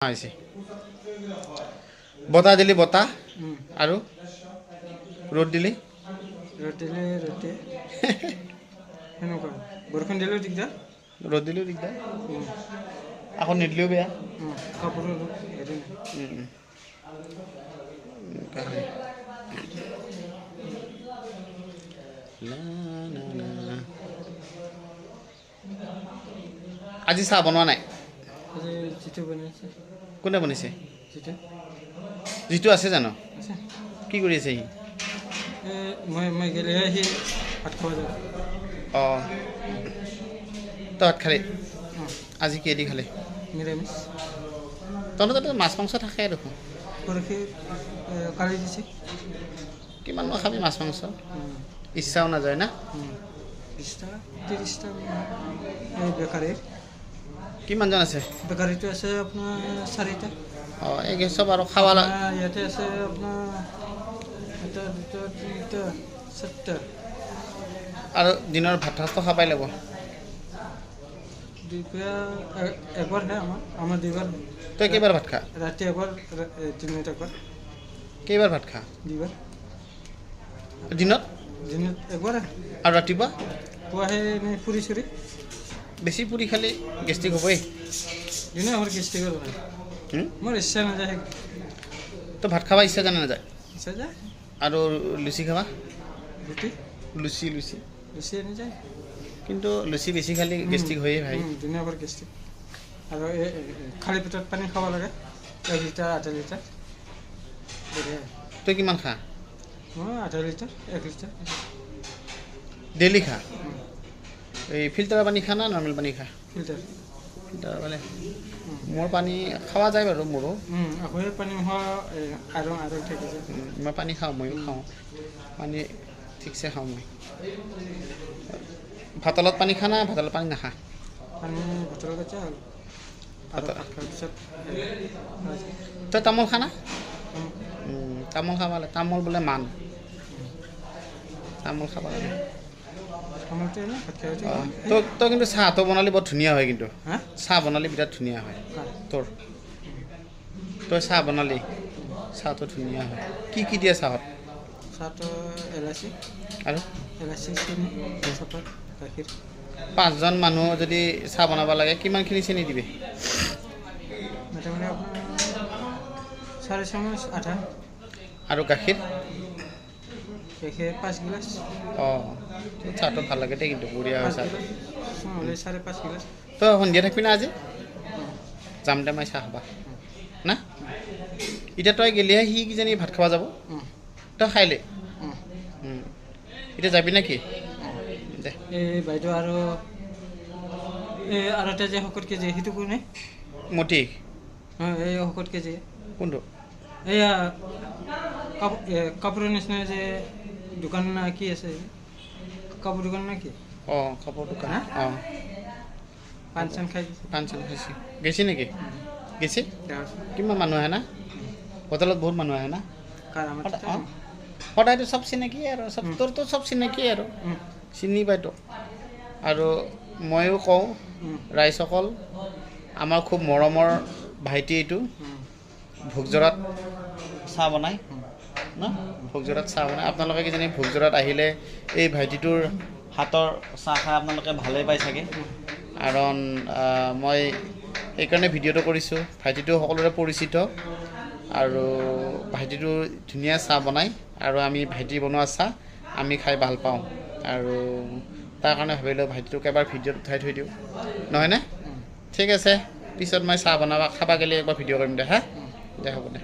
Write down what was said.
হৈছে বতাহ দিলি বতাহ আৰু ৰ'দ দিলি? ৰ'দ দিলে ৰ'দে। সেনেকুৱা। বৰষুণ দিলেও দিগদাৰ। ৰ'দ দিলেও দিগদাৰ। আকৌ নিদিলেও বেয়া। লা। আজি চাহ বনোৱা নাই? যিটো বনাইছে। কোনে বনাইছে? যিটো যিটো আছে জানো? কি কৰি আছে সি? এই মই মই গ'লেহে সি ভাত খাব যাব। অঁ। তই ভাত খালি আজি কিহেদি খালি? নিৰামিষ। তহঁতৰ তাতে মাছ মাংস থাকে দেখোন। পৰহি এ, কালি দিছে। কিমাননো খাবি মাছ মাংস? ইচ্ছাও নাযায় না? উম, বিছ টকা ত্ৰিছ টকা এই বেকাৰীৰ কিমানজন আছে? বেকাৰীটো আছে আপোনাৰ চাৰিটা। অঁ এই চব আৰু লা- ইয়াতে আছে আপোনাৰ এটা দুটা তিনিটা চাৰিটা। আৰু দিনৰ ভাত সাজটো খাবাই লাগিব। দুপৰীয়া এ- একবাৰহে আমাৰ আমাৰ দুইবাৰ তই কেইবাৰ ভাত খা? ৰাতি এবাৰ ৰা- এ, দিনত একবাৰ কেইবাৰ ভাত খা? দুইবাৰ। দিনত? দিনত এবাৰ আৰু ৰাতিপুৱা? পুৱাহে এনেই ফুৰি চুৰি বেশি পুরি খালে গ্যাস্ট্রিক হবে জন্য আমার গ্যাস্ট্রিক হবে হুম? ইচ্ছা না যায় তো ভাত খাওয়া ইচ্ছা জানা না যায় ইচ্ছা যায়। আর লুচি খাবা? রুটি লুচি লুচি। লুচি এনে যায়। কিন্তু লুচি বেশি খালি গ্যাস্ট্রিক হয়ে ভাই। দুনিয়া আবার গ্যাস্ট্রিক আর খালি পেটত পানি খাওয়া লাগে। এক লিটার আধা লিটার তই কিমান খা? মই আধা লিটার এক লিটাৰ। ডেইলি খা? এই ফিল্টাৰৰ পানী খা না নৰ্মেল পানী খা। ফিল্টাৰ। উম, মোৰ পানী খোৱা যায় বাৰু মোৰো। মই পানী খাওঁ ময়ো খাওঁ। পানী ঠিকছে খাওঁ মই। ভাতৰ লগত পানী খা না ভাতৰ লগত পানী নাখা তই তামোল খা না তামোল খাব লাগে। তামোল বোলে মান। তামোল খাব লাগে। তই তই কিন্তু চাহটো বনালে বৰ ধুনীয়া হয় কিন্তু। চাহ বনালে বিৰাট ধুনীয়া হয়? তোৰ? তই চাহ বনালি। চাহটো ধুনীয়া হয়। কি কি দিয়ে চাহত? চাহটো এলাচি। আৰু? পাঁচজন মানুহ যদি চাহ বনাব লাগে কিমানখিনি চেনি দিবি? চামুচ আধা আৰু গাখীৰ? পাঁচ গিলাচ। অঁ তোৰ চাহটো ভাল লাগে দেই কিন্তু বঢ়িয়া হয় চাহ। চাৰে পাঁচ গিলাচ। তই সন্ধিয়া থাকিবি না আজি? যাম দে মই চাহ খাবা। না? এতিয়া তই গেলিহে সি কিজানি ভাত খাব যাব। তই খাই লে। উম, উম। এতিয়া যাবি নে কি উম। দে। এই বাইদেউ আৰু এই আৰু এটা যে শকত কেজি সেইটো কোনে? মতি। এই শকত কেজি। কোনটো? এয়া কাপোৰৰ নিচিনা যে দোকান না কি আছে? কাপোৰ দোকান না কি? অঁ কাপোৰ দোকান? অঁ। পাণ চান খাই পাণ চান খাইছে। গেছি নেকি? গেছি। কিমান মানুহ আহে না? হোটেলত বহুত মানুহ আহে না? অঁ। সদায়তো চব চিনাকি আৰু চব। তোৰতো চব চিনাকি আৰু। চিনি পাইতো আৰু ময়ো কওঁ ৰাইজসকল আমাৰ খুব মৰমৰ ভাইটি এইটো। ভোগজৰাত চাহ বনায়। ন? ভোগজৰাত চাহ বনায় আপোনালোকে কিজানি ভোগজৰাত আহিলে এই ভাইটিটোৰ হাতৰ চাহ খাই আপোনালোকে ভালেই পাই চাগে। কাৰণ মই সেইকাৰণে ভিডিঅ'টো কৰিছোঁ। ভাইটিটো সকলোৰে পৰিচিত। আৰু ভাইটিটো ধুনীয়া চাহ বনায়। আৰু আমি ভাইটি বনোৱা চাহ আমি খাই ভাল পাওঁ। আৰু তাৰ কাৰণে ভাবিলোঁ ভাইটিটোক এবাৰ ভিডিঅ'ত উঠাই থৈ দিওঁ। নহয়নে। ঠিক আছে পিছত মই চাহ বনাবা খাবা গ'লে একবাৰ ভিডিঅ' কৰিম দে হা? দে হ'ব দে।